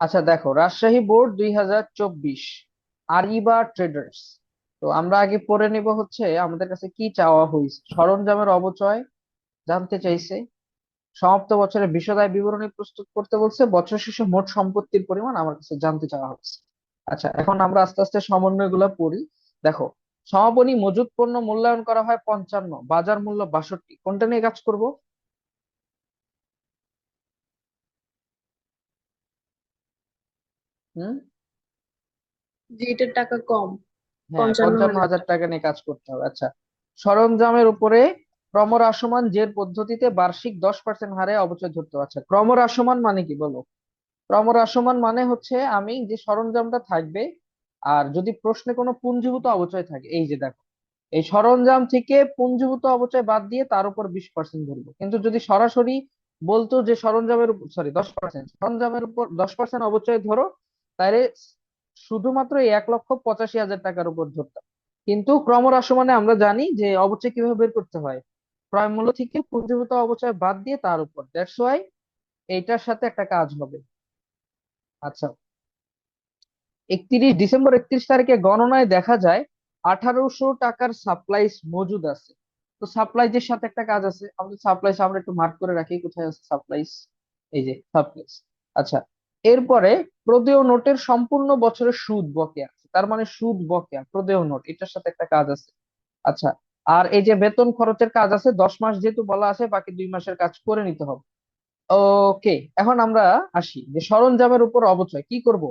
আচ্ছা দেখো, রাজশাহী বোর্ড দুই হাজার চব্বিশ, আরিবা ট্রেডার্স। তো আমরা আগে পড়ে নিব হচ্ছে আমাদের কাছে কি চাওয়া হয়েছে। সরঞ্জামের অবচয় জানতে চাইছে। সমাপ্ত বছরের বিশদায় বিবরণী প্রস্তুত করতে বলছে। বছর শেষে মোট সম্পত্তির পরিমাণ আমার কাছে জানতে চাওয়া হচ্ছে আচ্ছা এখন আমরা আস্তে আস্তে সমন্বয়গুলো পড়ি। দেখো, সমাপনী মজুত পণ্য মূল্যায়ন করা হয় পঞ্চান্ন, বাজার মূল্য বাষট্টি। কোনটা নিয়ে কাজ করব? হুম? টাকা কম হ্যাঁ পঞ্চান্ন পঞ্চান্ন হাজার হাজার টাকা। নিয়ে কাজ করতে হবে। আচ্ছা সরঞ্জামের উপরে ক্রমহ্রাসমান জের পদ্ধতিতে বার্ষিক দশ পার্সেন্ট হারে অবচয় ধরতে হবে। আচ্ছা ক্রমহ্রাসমান মানে কি বলো? ক্রমহ্রাসমান মানে হচ্ছে আমি যে সরঞ্জামটা থাকবে আর যদি প্রশ্নে কোনো পুঞ্জীভূত অবচয় থাকে এই যে দেখো এই সরঞ্জাম থেকে পুঞ্জীভূত অবচয় বাদ দিয়ে তার উপর বিশ পার্সেন্ট ধরবো। কিন্তু যদি সরাসরি বলতো যে সরঞ্জামের সরি দশ পার্সেন্ট সরঞ্জামের উপর দশ পার্সেন্ট অবচয় ধরো তাহলে শুধুমাত্র এই এক লক্ষ পঁচাশি হাজার টাকার উপর ধরতাম কিন্তু ক্রমহ্রাসমানে আমরা জানি যে অবচয় কীভাবে বের করতে হয়। ক্রয় মূল্য থেকে পুঞ্জীভূত অবচয় বাদ দিয়ে তার উপর। দ্যাটস ওয়াই এইটার সাথে একটা কাজ হবে। আচ্ছা। একত্রিশ ডিসেম্বর একত্রিশ তারিখে গণনায় দেখা যায় আঠারোশো টাকার সাপ্লাইস মজুদ আছে। তো সাপ্লাইজের সাথে একটা কাজ আছে। আমাদের সাপ্লাইস আমরা একটু মার্ক করে রাখি কোথায় আছে সাপ্লাইস এই যে সাপ্লাইস আচ্ছা। এরপরে প্রদেয় নোটের সম্পূর্ণ বছরের সুদ বকেয়া আছে। তার মানে সুদ বকেয়া, প্রদেয় নোট, এটার সাথে একটা কাজ আছে। আচ্ছা আর এই যে বেতন খরচের কাজ আছে, দশ মাস যেহেতু বলা আছে, বাকি দুই মাসের কাজ করে নিতে হবে। ওকে, এখন আমরা আসি যে সরঞ্জামের উপর অবচয়, কি করব?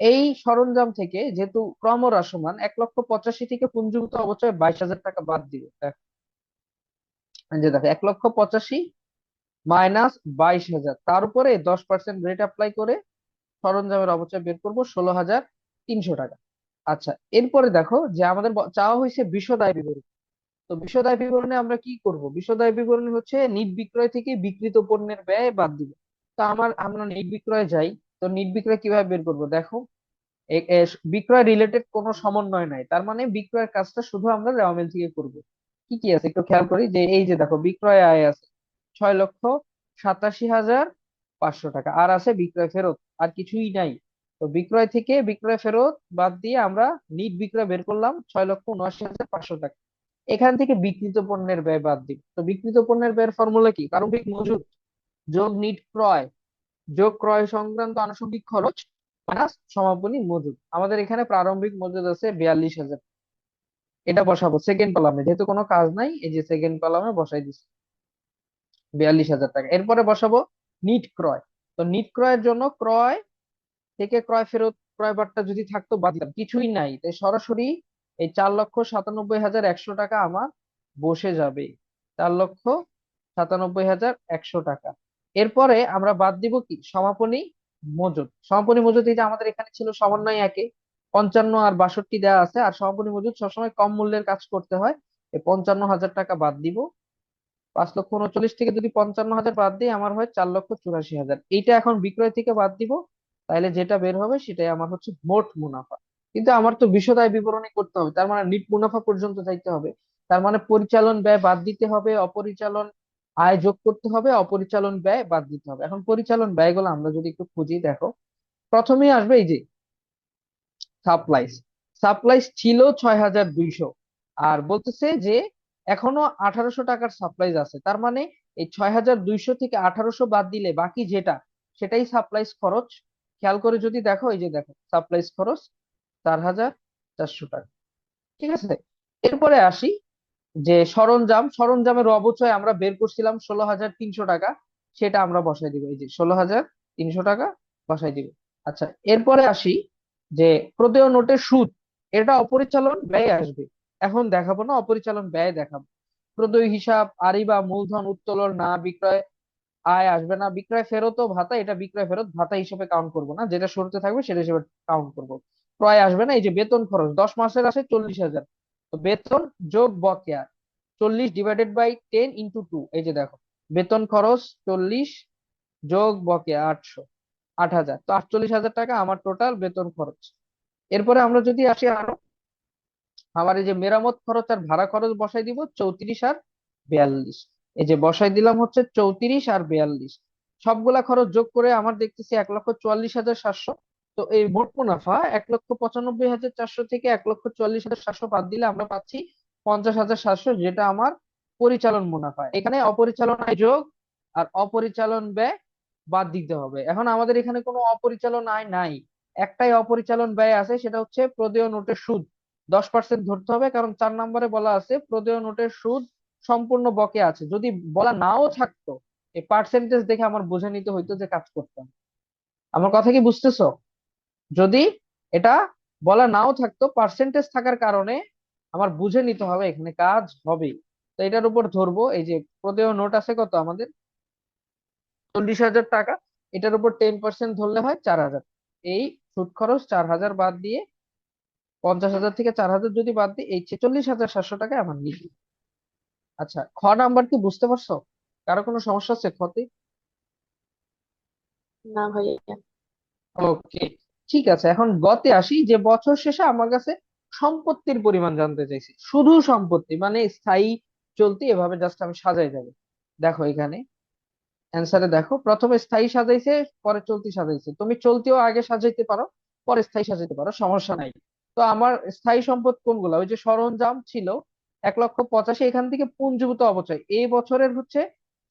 এই সরঞ্জাম থেকে যেহেতু ক্রমহ্রাসমান, এক লক্ষ পঁচাশি থেকে পুঞ্জীভূত অবচয় বাইশ হাজার টাকা বাদ দিবে। যে দেখো, এক লক্ষ পঁচাশি মাইনাস বাইশ হাজার। তার উপরে দশ পার্সেন্ট রেট অ্যাপ্লাই করে সরঞ্জামের অবচয় বের করব ষোলো হাজার তিনশো টাকা। আচ্ছা এরপরে দেখো যে আমাদের চাওয়া হয়েছে বিশদ আয় বিবরণী। তো বিশদ আয় বিবরণে আমরা কি করব? বিশদায় বিবরণী হচ্ছে নিট বিক্রয় থেকে বিক্রিত পণ্যের ব্যয় বাদ দিব। তো আমার, আমরা নিট বিক্রয় যাই, তো নিট বিক্রয় কীভাবে বের করব? দেখো বিক্রয় রিলেটেড কোনো সমন্বয় নাই। তার মানে বিক্রয়ের কাজটা শুধু আমরা রেওয়া মিল থেকে করব। কি কি আছে? একটু খেয়াল করি যে এই যে দেখো, বিক্রয় আয় আছে। ছয় লক্ষ সাতাশি হাজার পাঁচশো টাকা। আর আছে বিক্রয় ফেরত, আর কিছুই নাই। তো বিক্রয় থেকে বিক্রয় ফেরত বাদ দিয়ে আমরা নিট বিক্রয় বের করলাম ছয় লক্ষ উনআশি হাজার পাঁচশো টাকা। এখান থেকে বিক্রিত পণ্যের ব্যয় বাদ দিব তো বিক্রিত পণ্যের ব্যয়ের ফর্মুলা কি? প্রারম্ভিক মজুদ যোগ নিট ক্রয়। যোগ ক্রয় সংক্রান্ত আনুষঙ্গিক খরচ মাইনাস সমাপনী মজুদ আমাদের এখানে প্রারম্ভিক মজুদ আছে বিয়াল্লিশ হাজার। এটা বসাবো। সেকেন্ড কলামে যেহেতু কোনো কাজ নাই, এই যে সেকেন্ড কলামে বসাই দিচ্ছি বিয়াল্লিশ হাজার টাকা। এরপরে বসাবো নিট ক্রয়। তো নিট ক্রয়ের জন্য ক্রয় থেকে ক্রয় ফেরত ক্রয় বার্তা যদি থাকতো বাদ দিতাম। কিছুই নাই। তাই সরাসরি এই চার লক্ষ সাতানব্বই হাজার একশো টাকা আমার বসে যাবে। চার লক্ষ সাতানব্বই হাজার একশো টাকা। এরপরে আমরা বাদ দিব কি? সমাপনী মজুদ সমাপনী মজুদ এই যে আমাদের এখানে ছিল সমন্বয় একে। পঞ্চান্ন আর বাষট্টি দেওয়া আছে। আর সমাপনী মজুদ সবসময় কম মূল্যের কাজ করতে হয়। এই পঞ্চান্ন হাজার টাকা বাদ দিব। পাঁচ লক্ষ উনচল্লিশ থেকে যদি পঞ্চান্ন হাজার বাদ দিই, আমার হয় চার লক্ষ চুরাশি হাজার। এইটা এখন বিক্রয় থেকে বাদ দিব তাহলে যেটা বের হবে সেটাই আমার হচ্ছে মোট মুনাফা। কিন্তু আমার তো বিশদ বিবরণী করতে হবে, তার মানে নিট মুনাফা পর্যন্ত যাইতে হবে। তার মানে পরিচালন ব্যয় বাদ দিতে হবে, অপরিচালন আয় যোগ করতে হবে, অপরিচালন ব্যয় বাদ দিতে হবে। এখন পরিচালন ব্যয়গুলো আমরা যদি একটু খুঁজি, দেখো। প্রথমেই আসবে এই যে সাপ্লাইস। সাপ্লাইস ছিল ছয় হাজার দুইশো, আর বলতেছে যে এখনও আঠারোশো টাকার সাপ্লাইজ আছে। তার মানে এই ছয় হাজার দুইশো থেকে আঠারোশো বাদ দিলে বাকি যেটা, সেটাই সাপ্লাইজ খরচ। খেয়াল করে যদি দেখো, এই যে দেখো সাপ্লাইজ খরচ চার হাজার চারশো টাকা। ঠিক আছে? এরপরে আসি যে সরঞ্জাম, সরঞ্জামের অবচয় আমরা বের করছিলাম ষোলো হাজার তিনশো টাকা, সেটা আমরা বসাই দিব। এই যে ষোলো হাজার তিনশো টাকা বসাই দিব। আচ্ছা এরপরে আসি যে প্রদেয় নোটের সুদ, এটা অপরিচালন ব্যয় আসবে। এখন দেখাবো না, অপরিচালন ব্যয় দেখাবো। প্রদেয় হিসাব, আরি বা মূলধন উত্তোলন না, বিক্রয় আয় আসবে না। বিক্রয় ফেরত ভাতা, এটা বিক্রয় ফেরত, ভাতা হিসেবে কাউন্ট করব না। যেটা শুরুতে থাকবে সেটা হিসেবে কাউন্ট করব। ক্রয় আসবে না, এই যে বেতন খরচ, দশ মাসের আসে চল্লিশ হাজার। তো বেতন যোগ বকেয়া, চল্লিশ divided by ten into two এই যে দেখো, বেতন খরচ চল্লিশ যোগ বকেয়া আটশো, আট হাজার। তো আটচল্লিশ হাজার টাকা আমার টোটাল বেতন খরচ। এরপরে আমরা যদি আসি আরও আমার এই যে মেরামত খরচ আর ভাড়া খরচ বসাই দিব চৌত্রিশ আর বিয়াল্লিশ। এই যে বসাই দিলাম হচ্ছে চৌত্রিশ আর বিয়াল্লিশ। সবগুলা খরচ যোগ করে আমার দেখতেছি এক লক্ষ চুয়াল্লিশ হাজার সাতশো। তো এই মোট মুনাফা এক লক্ষ পঁচানব্বই হাজার চারশো থেকে এক লক্ষ চুয়াল্লিশ হাজার সাতশো বাদ দিলে আমরা পাচ্ছি পঞ্চাশ হাজার সাতশো, যেটা আমার পরিচালন মুনাফা। এখানে অপরিচালন আয় যোগ আর অপরিচালন ব্যয় বাদ দিতে হবে। এখন আমাদের এখানে কোনো অপরিচালন আয় নাই। একটাই অপরিচালন ব্যয় আছে, সেটা হচ্ছে প্রদেয় নোটের সুদ। দশ পার্সেন্ট ধরতে হবে, কারণ চার নম্বরে বলা আছে, প্রদেয় নোটের সুদ সম্পূর্ণ বকে আছে। যদি বলা নাও থাকতো, এই পার্সেন্টেজ দেখে আমার বুঝে নিতে হইতো যে কাজ করতাম। আমার কথা কি বুঝতেছো? যদি এটা বলা নাও থাকতো পার্সেন্টেজ থাকার কারণে আমার বুঝে নিতে হবে এখানে কাজ হবে তো এটার উপর ধরবো, এই যে প্রদেয় নোট আছে কত আমাদের? চল্লিশ হাজার টাকা। এটার উপর টেন পার্সেন্ট ধরলে হয় চার হাজার। এই সুদ খরচ চার হাজার বাদ দিয়ে পঞ্চাশ হাজার থেকে চার হাজার যদি বাদ দিই এই ছেচল্লিশ হাজার সাতশো টাকায় আমার নিবে আচ্ছা খ নাম্বার কি বুঝতে পারছ? কারও কোনো সমস্যা আছে খতে না ভাইয়া। ওকে ঠিক আছে। এখন গতে আসি যে বছর শেষে আমার কাছে সম্পত্তির পরিমাণ জানতে চাইছি। শুধু সম্পত্তি মানে স্থায়ী চলতি এভাবে জাস্ট আমি সাজাই যাবে। দেখো এখানে অ্যান্সারে দেখো। প্রথমে স্থায়ী সাজাইছে পরে চলতি সাজাইছে। তুমি চলতিও আগে সাজাইতে পারো পরে স্থায়ী সাজাইতে পারো সমস্যা নাই। তো আমার স্থায়ী সম্পদ কোনগুলো? ওই যে সরঞ্জাম ছিল, এক লক্ষ পঁচাশি, এখান থেকে পুঞ্জীভূত অপচয় এই বছরের হচ্ছে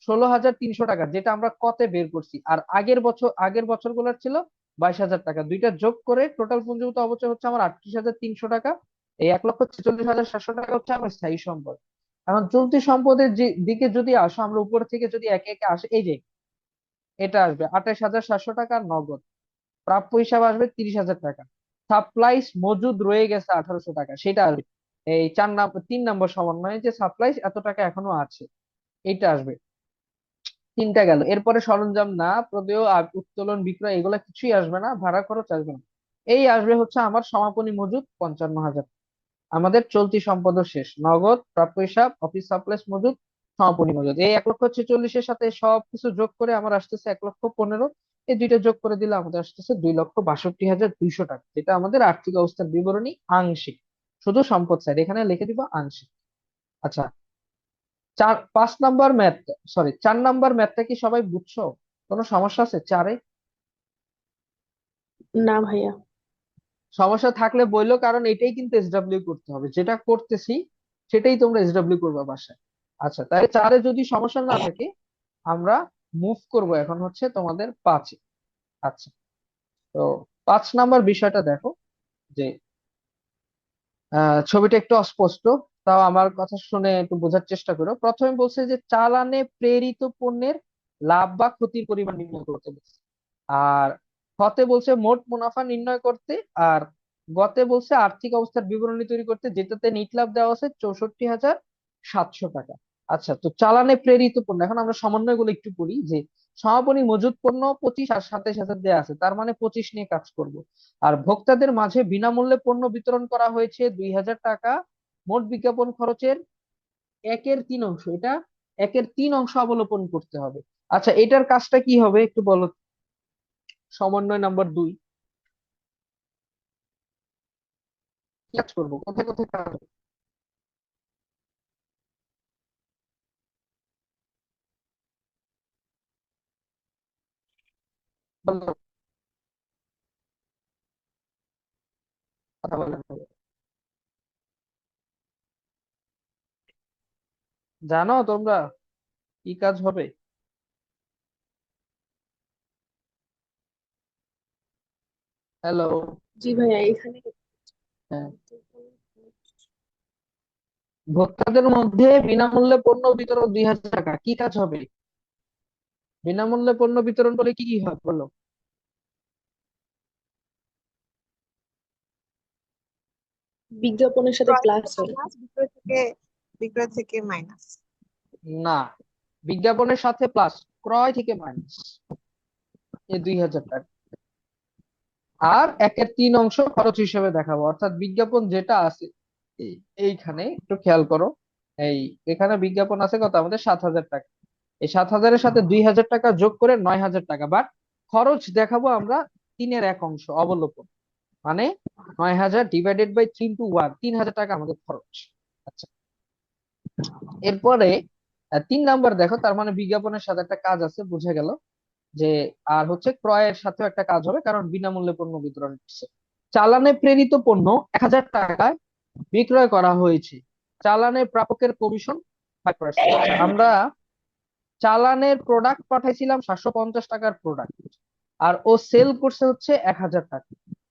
ষোলো হাজার তিনশো টাকা, যেটা আমরা কতে বের করছি। আর আগের বছর আগের বছর বছরগুলোর ছিল বাইশ হাজার টাকা। দুইটা যোগ করে টোটাল পুঞ্জীভূত অপচয় হচ্ছে আমার আটত্রিশ হাজার তিনশো টাকা। এই এক লক্ষ ছেচল্লিশ হাজার সাতশো টাকা হচ্ছে আমার স্থায়ী সম্পদ। এখন চলতি সম্পদের যে, দিকে যদি আসো, আমরা উপর থেকে যদি একে একে আসে, এই যে, এটা আসবে আঠাশ হাজার সাতশো টাকা নগদ। প্রাপ্য হিসাব আসবে তিরিশ হাজার টাকা। সাপ্লাইস মজুদ রয়ে গেছে আঠারোশো টাকা। সেটা আসবে এই চার নাম্বার তিন নম্বর সমন্বয়ে যে সাপ্লাইস এত টাকা এখনও আছে, এইটা আসবে। তিনটা গেল। এরপরে সরঞ্জাম, না, প্রদেয় উত্তোলন, বিক্রয়, এগুলা কিছুই আসবে না, ভাড়া খরচ আসবে না। এই আসবে হচ্ছে আমার সমাপনী মজুদ, পঞ্চান্ন হাজার। আমাদের চলতি সম্পদও শেষ। নগদ, প্রাপ্য হিসাব, অফিস সাপ্লাইস মজুদ, সমাপনী মজুদ। এই এক লক্ষ ছেচল্লিশের সাথে সবকিছু যোগ করে আমার আসতেছে এক লক্ষ পনেরো। এই দুইটা যোগ করে দিলে আমাদের আসতেছে দুই লক্ষ বাষট্টি হাজার দুইশো টাকা যেটা আমাদের আর্থিক অবস্থার বিবরণী আংশিক। শুধু সম্পদ সাইড এখানে লিখে দিব আংশিক। আচ্ছা চার পাঁচ নাম্বার ম্যাথ সরি চার নাম্বার ম্যাথটা কি সবাই বুঝছ? কোনো সমস্যা আছে চারে? না ভাইয়া। সমস্যা থাকলে বলল কারণ এটাই কিন্তু এসডব্লিউ করতে হবে। যেটা করতেছি সেটাই তোমরা এসডব্লিউ করবে বাসায়। আচ্ছা তাই চারে যদি সমস্যা না থাকে আমরা মুভ করব এখন হচ্ছে তোমাদের পাঁচে। আচ্ছা তো পাঁচ নাম্বার বিষয়টা দেখো যে ছবিটা একটু অস্পষ্ট, তাও আমার কথা শুনে একটু বোঝার চেষ্টা করো। প্রথমে বলছে যে, চালানে প্রেরিত পণ্যের লাভ বা ক্ষতির পরিমাণ নির্ণয় করতে বলছে। আর খতে বলছে মোট মুনাফা নির্ণয় করতে, আর গতে বলছে আর্থিক অবস্থার বিবরণী তৈরি করতে, যেটাতে নিট লাভ দেওয়া আছে চৌষট্টি হাজার সাতশো টাকা। আচ্ছা তো চালানে প্রেরিত পণ্য, এখন আমরা সমন্বয়গুলো একটু করি, যে সমাপনী মজুত পণ্য পঁচিশ আর সাতাশ হাজার দেওয়া আছে, তার মানে পঁচিশ নিয়ে কাজ করব। আর ভোক্তাদের মাঝে বিনামূল্যে পণ্য বিতরণ করা হয়েছে দুই হাজার টাকা, মোট বিজ্ঞাপন খরচের একের তিন অংশ, এটা একের তিন অংশ অবলোপন করতে হবে। আচ্ছা এটার কাজটা কি হবে একটু বলো? সমন্বয় নাম্বার দুই। কাজ করব? কোথায় কোথায় কাজ বলো কথা বলেন। জানো তোমরা কি কাজ হবে? হ্যালো জি ভাইয়া এখানে হ্যাঁ। ভোক্তাদের মধ্যে বিনামূল্যে পণ্য বিতরণ দুই হাজার টাকা কি কাজ হবে? বিনামূল্যে পণ্য বিতরণ করে কি কি হয় বলো? বিজ্ঞাপনের সাথে প্লাস হয়। বিক্রয় থেকে বিক্রয় থেকে মাইনাস না বিজ্ঞাপনের সাথে প্লাস ক্রয় থেকে মাইনাস এই দুই হাজার টাকা। আর একের তিন অংশ খরচ হিসেবে দেখাবো। অর্থাৎ বিজ্ঞাপন যেটা আছে এই- এইখানে একটু খেয়াল করো। এই এখানে বিজ্ঞাপন আছে কত? আমাদের সাত হাজার টাকা। এই সাত হাজারের সাথে দুই হাজার টাকা যোগ করে নয় হাজার টাকা বাট খরচ দেখাবো আমরা তিনের এক অংশ অবলোপন। মানে নয় হাজার divided by three into one তিন হাজার টাকা আমাদের খরচ। আচ্ছা। এরপরে তিন নাম্বার দেখো, তার মানে বিজ্ঞাপনের সাথে একটা কাজ আছে, বুঝে গেল যে আর হচ্ছে ক্রয়ের সাথেও একটা কাজ হবে, কারণ বিনামূল্যে পণ্য বিতরণ করছে চালানে প্রেরিত পণ্য এক হাজার টাকায় বিক্রয় করা হয়েছে। চালানে প্রাপকের কমিশন পার্সেন্ট আমরা চালানের প্রোডাক্ট পাঠাইছিলাম সাতশো পঞ্চাশ টাকার প্রোডাক্ট আর ও সেল করছে হচ্ছে এক হাজার টাকা।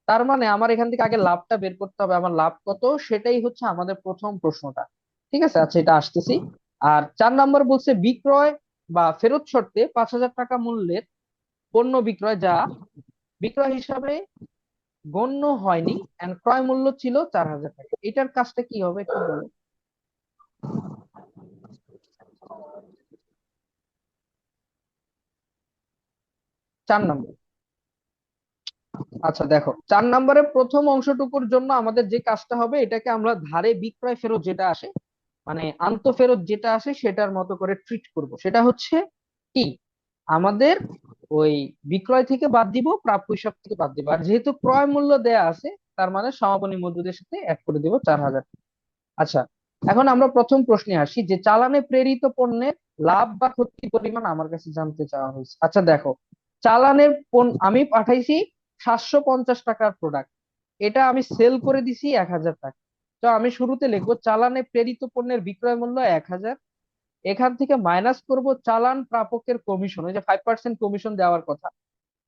তার মানে আমার এখান থেকে আগে লাভটা বের করতে হবে। আমার লাভ কত? সেটাই হচ্ছে আমাদের প্রথম প্রশ্নটা। ঠিক আছে? আচ্ছা এটা আসতেছি। আর চার নাম্বার বলছে, বিক্রয় বা ফেরত শর্তে পাঁচ হাজার টাকা মূল্যের পণ্য বিক্রয় যা বিক্রয় হিসাবে গণ্য হয়নি ক্রয় মূল্য ছিল চার হাজার টাকা। এটার কাজটা কি হবে একটু বলো চার নম্বর আচ্ছা দেখো, চার নম্বরে প্রথম অংশটুকুর জন্য আমাদের যে কাজটা হবে, এটাকে আমরা ধারে বিক্রয় ফেরত যেটা আসে মানে আন্ত ফেরত যেটা আসে, সেটার মতো করে ট্রিট করব। সেটা হচ্ছে কি? আমাদের ওই বিক্রয় থেকে বাদ দিব, প্রাপ্য হিসাব থেকে বাদ দিব। আর যেহেতু ক্রয় মূল্য দেয়া আছে, তার মানে সমাপনী মজুদের সাথে অ্যাড করে দিব চার হাজার। আচ্ছা এখন আমরা প্রথম প্রশ্নে আসি যে চালানে প্রেরিত পণ্যের লাভ বা ক্ষতির পরিমাণ আমার কাছে জানতে চাওয়া হয়েছে। আচ্ছা দেখো চালানের আমি পাঠাইছি সাতশো পঞ্চাশ টাকার প্রোডাক্ট এটা আমি সেল করে দিছি এক হাজার টাকা। তো আমি শুরুতে লিখব, চালানে প্রেরিত পণ্যের বিক্রয় মূল্য এক হাজার। এখান থেকে মাইনাস করব চালান প্রাপকের কমিশন ওই যে ফাইভ পার্সেন্ট কমিশন দেওয়ার কথা।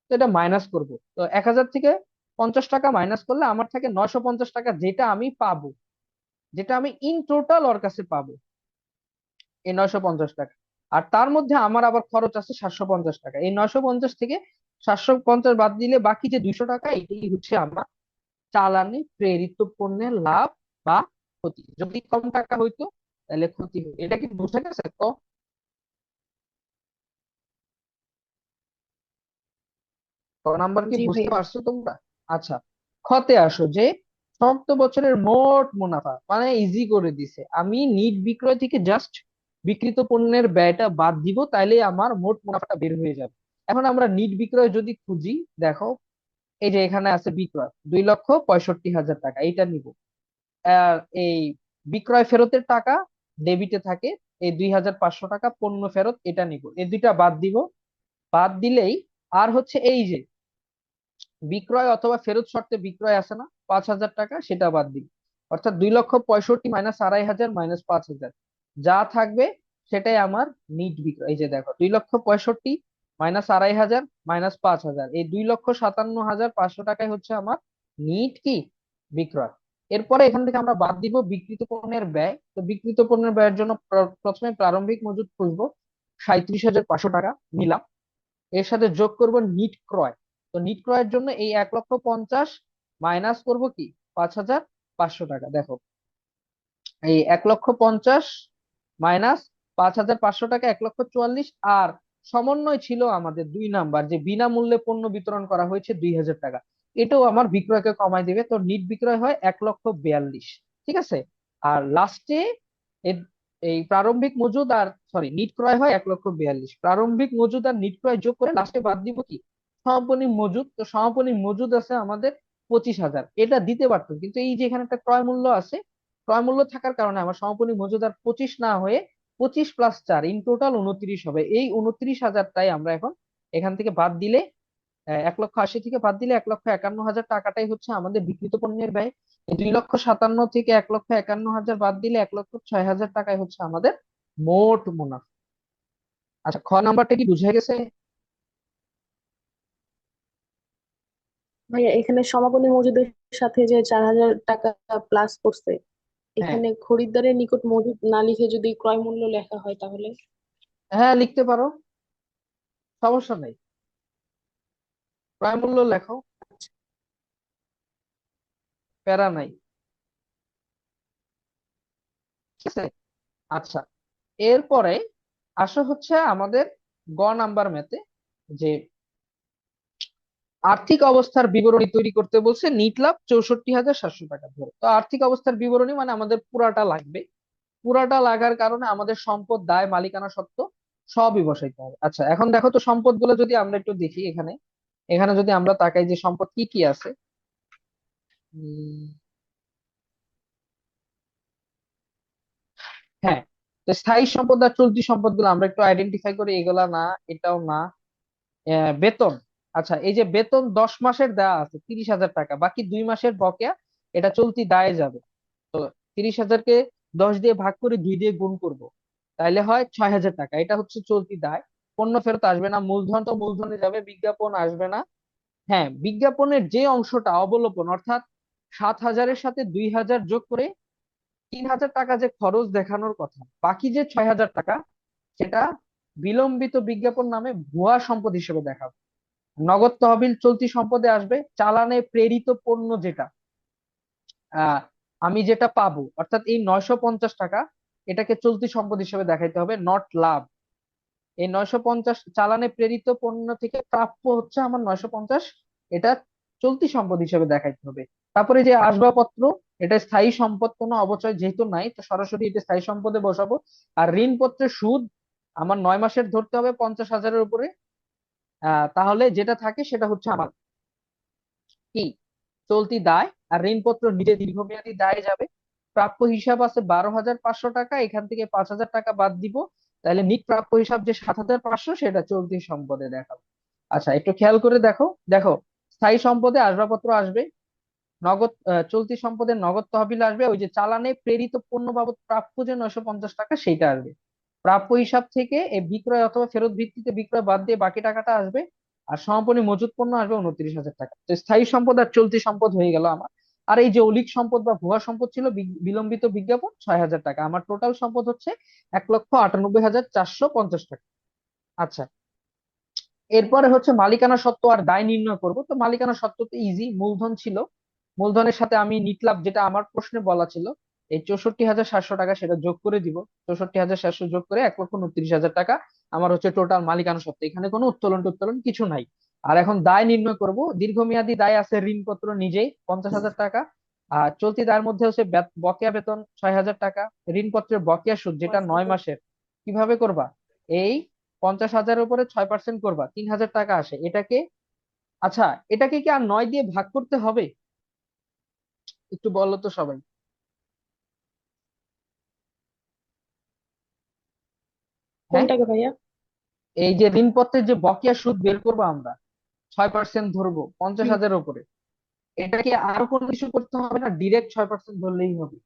তো এটা মাইনাস করব। তো এক হাজার থেকে পঞ্চাশ টাকা মাইনাস করলে আমার থেকে নয়শো পঞ্চাশ টাকা যেটা আমি পাবো, যেটা আমি ইন টোটাল ওর কাছে পাবো, এই নয়শো পঞ্চাশ টাকা। আর তার মধ্যে আমার আবার খরচ আছে সাতশো পঞ্চাশ টাকা। এই নয়শো পঞ্চাশ থেকে সাতশো পঞ্চাশ বাদ দিলে বাকি যে দুইশো টাকা এটাই হচ্ছে আমার চালানে প্রেরিত পণ্যের লাভ বা ক্ষতি। যদি কম টাকা হইতো তাহলে ক্ষতি হতো এটা কি বুঝে গেছে? তো ক নাম্বার কি বুঝতে। পারছ তোমরা? আচ্ছা খতে আসো যে সপ্ত বছরের মোট মুনাফা মানে ইজি করে দিছে। আমি নিট বিক্রয় থেকে জাস্ট বিক্রিত পণ্যের ব্যয়টা বাদ দিব তাইলে আমার মোট মুনাফাটা বের হয়ে যাবে। এখন আমরা নিট বিক্রয় যদি খুঁজি, দেখো, এই যে এখানে আছে বিক্রয়, দুই লক্ষ পঁয়ষট্টি হাজার টাকা, এইটা নিব। এই বিক্রয় ফেরতের টাকা ডেবিটে থাকে, এই দুই হাজার পাঁচশো টাকা পণ্য ফেরত, এটা নিব। এই দুইটা বাদ দিব। বাদ দিলেই, আর হচ্ছে এই যে, বিক্রয় অথবা ফেরত শর্তে বিক্রয় আসে না, পাঁচ হাজার টাকা, সেটা বাদ দিই। অর্থাৎ দুই লক্ষ পঁয়ষট্টি মাইনাস আড়াই হাজার মাইনাস পাঁচ হাজার। যা থাকবে সেটাই আমার নিট বিক্রয়। এই যে দেখো, দুই লক্ষ পঁয়ষট্টি মাইনাস আড়াই হাজার মাইনাস পাঁচ হাজার। এই দুই লক্ষ সাতান্ন হাজার পাঁচশো টাকায় হচ্ছে আমার নিট কি? বিক্রয়। এরপরে এখান থেকে আমরা বাদ দিব বিক্রিত পণ্যের ব্যয়। তো বিক্রিত পণ্যের ব্যয়ের জন্য প্রথমে প্রারম্ভিক মজুদ খুঁজবো। সাঁইত্রিশ হাজার পাঁচশো টাকা নিলাম। এর সাথে যোগ করব নিট ক্রয়। তো নিট ক্রয়ের জন্য এই এক লক্ষ পঞ্চাশ মাইনাস করব কি? পাঁচ হাজার পাঁচশো টাকা। দেখো, এই এক লক্ষ পঞ্চাশ মাইনাস পাঁচ হাজার পাঁচশো টাকা এক লক্ষ চুয়াল্লিশ আর সমন্বয় ছিল আমাদের দুই নাম্বার, যে বিনামূল্যে পণ্য বিতরণ করা হয়েছে দুই হাজার টাকা। এটাও আমার বিক্রয়কে কমাই দিবে। তো নিট বিক্রয় হয় এক লক্ষ বিয়াল্লিশ, ঠিক আছে? আর লাস্টে এই প্রারম্ভিক মজুদ আর সরি নিট ক্রয় হয় এক লক্ষ বিয়াল্লিশ। প্রারম্ভিক মজুদ আর নিট ক্রয় যোগ করে লাস্টে বাদ দিব কি? সমাপনী মজুদ। তো সমাপনী মজুদ আছে আমাদের পঁচিশ হাজার। এটা দিতে পারতো, কিন্তু এই যে এখানে একটা ক্রয় মূল্য আছে ক্রয় মূল্য থাকার কারণে আমার সমাপনী মজুদার পঁচিশ না হয়ে পঁচিশ প্লাস চার ইন টোটাল উনত্রিশ হবে। এই উনত্রিশ হাজারটাই আমরা এখন এখান থেকে বাদ দিলে এক লক্ষ আশি থেকে বাদ দিলে এক লক্ষ একান্ন হাজার টাকাটাই হচ্ছে আমাদের বিক্রিত পণ্যের ব্যয়। দুই লক্ষ সাতান্ন থেকে এক লক্ষ একান্ন হাজার বাদ দিলে এক লক্ষ ছয় হাজার টাকায় হচ্ছে আমাদের মোট মুনাফা। আচ্ছা খ নাম্বারটা কি বুঝে গেছে? ভাইয়া, এখানে সমাপনী মজুদের সাথে যে চার হাজার টাকা প্লাস করছে এখানে খরিদ্দারের নিকট মজুদ না লিখে যদি ক্রয় মূল্য লেখা হয় তাহলে? হ্যাঁ লিখতে পারো। সমস্যা নেই। ক্রয় মূল্য লেখো। প্যারা নাই। ঠিক আছে? আচ্ছা। এরপরে আসো হচ্ছে আমাদের গ নাম্বার ম্যাথে যে আর্থিক অবস্থার বিবরণী তৈরি করতে বলছে নিট লাভ চৌষট্টি হাজার সাতশো টাকা ধরে। তো আর্থিক অবস্থার বিবরণী মানে আমাদের পুরাটা লাগবে। পুরাটা লাগার কারণে আমাদের সম্পদ দায়, মালিকানা সত্ত্ব সবই বসাইতে হবে। আচ্ছা এখন দেখো তো সম্পদগুলো যদি আমরা একটু দেখি এখানে। এখানে যদি আমরা তাকাই যে সম্পদ কি কি আছে। হ্যাঁ তো স্থায়ী সম্পদ আর চলতি সম্পদগুলো আমরা একটু আইডেন্টিফাই করি। এগুলা না, এটাও না। বেতন। আচ্ছা এই যে বেতন দশ মাসের দেওয়া আছে, তিরিশ হাজার টাকা, বাকি দুই মাসের বকেয়া, এটা চলতি দায়ে যাবে। তো তিরিশ হাজারকে দশ দিয়ে ভাগ করে দুই দিয়ে গুণ করব, তাইলে হয় ছয় হাজার টাকা, এটা হচ্ছে চলতি দায়। পণ্য ফেরত আসবে না, মূলধন তো মূলধনে যাবে, বিজ্ঞাপন আসবে না। হ্যাঁ বিজ্ঞাপনের যে অংশটা অবলোপন, অর্থাৎ সাত হাজারের সাথে দুই হাজার যোগ করে তিন হাজার টাকা যে খরচ দেখানোর কথা, বাকি যে ছয় হাজার টাকা, সেটা বিলম্বিত বিজ্ঞাপন নামে ভুয়া সম্পদ হিসেবে দেখাবে। নগদ তহবিল চলতি সম্পদে আসবে। চালানে প্রেরিত পণ্য যেটা আমি যেটা পাবো, অর্থাৎ এই নয়শো পঞ্চাশ টাকা এটাকে চলতি সম্পদ হিসেবে দেখাইতে হবে নট লাভ। এই নয়শো পঞ্চাশ চালানে প্রেরিত পণ্য থেকে প্রাপ্য হচ্ছে আমার নয়শো পঞ্চাশ, এটা চলতি সম্পদ হিসেবে দেখাইতে হবে। তারপরে যে আসবাবপত্র, এটা স্থায়ী সম্পদ, কোনো অবচয় যেহেতু নাই, তো সরাসরি এটা স্থায়ী সম্পদে বসাবো। আর ঋণপত্রের সুদ আমার নয় মাসের ধরতে হবে পঞ্চাশ হাজারের উপরে তাহলে যেটা থাকে সেটা হচ্ছে আমার কি? চলতি দায় আর ঋণপত্র নিজে দীর্ঘমেয়াদী দায়ে যাবে। প্রাপ্য হিসাব আছে বারো হাজার পাঁচশো টাকা, এখান থেকে পাঁচ হাজার টাকা বাদ দিব। তাহলে নিট প্রাপ্য হিসাব যে সাত হাজার পাঁচশো, সেটা চলতি সম্পদে দেখাবো। আচ্ছা একটু খেয়াল করে দেখো। দেখো, স্থায়ী সম্পদে আসবাবপত্র আসবে, নগদ চলতি সম্পদের নগদ তহবিল আসবে, ওই যে চালানে প্রেরিত পণ্য বাবদ প্রাপ্য যে নয়শো পঞ্চাশ টাকা, সেইটা আসবে। প্রাপ্য হিসাব থেকে, এই বিক্রয় অথবা ফেরত ভিত্তিতে বিক্রয় বাদ দিয়ে বাকি টাকাটা আসবে, আর সমাপনী মজুত পণ্য আসবে উনত্রিশ হাজার টাকা। তো স্থায়ী সম্পদ আর চলতি সম্পদ হয়ে গেল আমার। আর এই যে অলিক সম্পদ বা ভুয়া সম্পদ ছিল বিলম্বিত বিজ্ঞাপন, ছয় হাজার টাকা। আমার টোটাল সম্পদ হচ্ছে এক লক্ষ আটানব্বই হাজার চারশো পঞ্চাশ টাকা। আচ্ছা। এরপরে হচ্ছে মালিকানা সত্ত্ব আর দায় নির্ণয় করব। তো মালিকানা সত্ত্ব তো ইজি মূলধন ছিল। মূলধনের সাথে আমি নিটলাভ, যেটা আমার প্রশ্নে বলা ছিল। এই চৌষট্টি হাজার সাতশো টাকা সেটা যোগ করে দিব। চৌষট্টি হাজার সাতশো যোগ করে এক লক্ষ উনত্রিশ হাজার টাকা। আমার হচ্ছে টোটাল মালিকানা সত্ত্ব। এখানে কোনো উত্তোলন টুত্তোলন কিছু নাই। আর এখন দায় নির্ণয় করব। দীর্ঘমেয়াদী দায় আছে ঋণপত্র নিজেই, পঞ্চাশ হাজার টাকা। আর চলতি দায়ের মধ্যে হচ্ছে বকেয়া বেতন ছয় হাজার টাকা। ঋণপত্রের বকেয়া সুদ যেটা নয় মাসের, কীভাবে করবা? এই পঞ্চাশ হাজারের উপরে ছয় পার্সেন্ট করবা, তিন হাজার টাকা আসে। এটাকে আচ্ছা এটাকে কি আর নয় দিয়ে ভাগ করতে হবে? একটু বলো তো সবাই হ্যাঁ কোনটাকে ভাইয়া? এই যে ঋণপত্রের যে বকেয়া সুদ বের করব আমরা ছয় পার্সেন্ট ধরবো পঞ্চাশ। হাজারের উপরে এটা কি আর কোনো কিছু করতে হবে না ডিরেক্ট ছয় পার্সেন্ট ধরলেই হবে।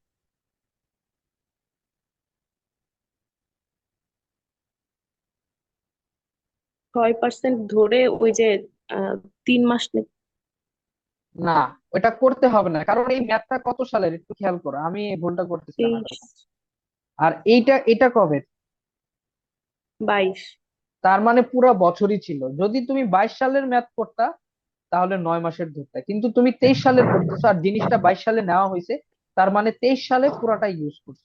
ছয় পার্সেন্ট ধরে ওই যে তিন মাস নে- ওটা করতে হবে না কারণ এই ম্যাথটা কত সালের একটু খেয়াল করো আমি ভুলটা করতেছিলাম আর এইটা এটা কবে? বাইশ। তার মানে পুরো বছরই ছিল। যদি তুমি বাইশ সালের ম্যাথ করতা তাহলে নয় মাসের ধরতে। কিন্তু তুমি তেইশ সালের করতেছো আর জিনিসটা বাইশ সালে নেওয়া হয়েছে, তার মানে তেইশ সালে পুরাটা ইউজ করছ।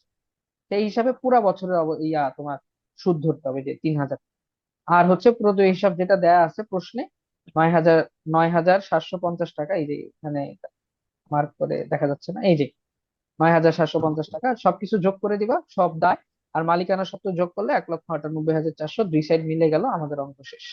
সেই হিসাবে পুরা বছরের ইয়া তোমার সুদ ধরতে হবে যে তিন হাজার। আর হচ্ছে প্রদ হিসাব যেটা দেয়া আছে প্রশ্নে, নয় হাজার নয় হাজার সাতশো পঞ্চাশ টাকা, এই যে এখানে মার্ক করে দেখা যাচ্ছে না, এই যে নয় হাজার সাতশো পঞ্চাশ টাকা, সবকিছু যোগ করে দিবা, সব দায়। আর মালিকানা সত্ত্ব যোগ করলে এক লক্ষ আটানব্বই হাজার চারশো দুই সাইড মিলে গেল আমাদের অঙ্ক শেষ।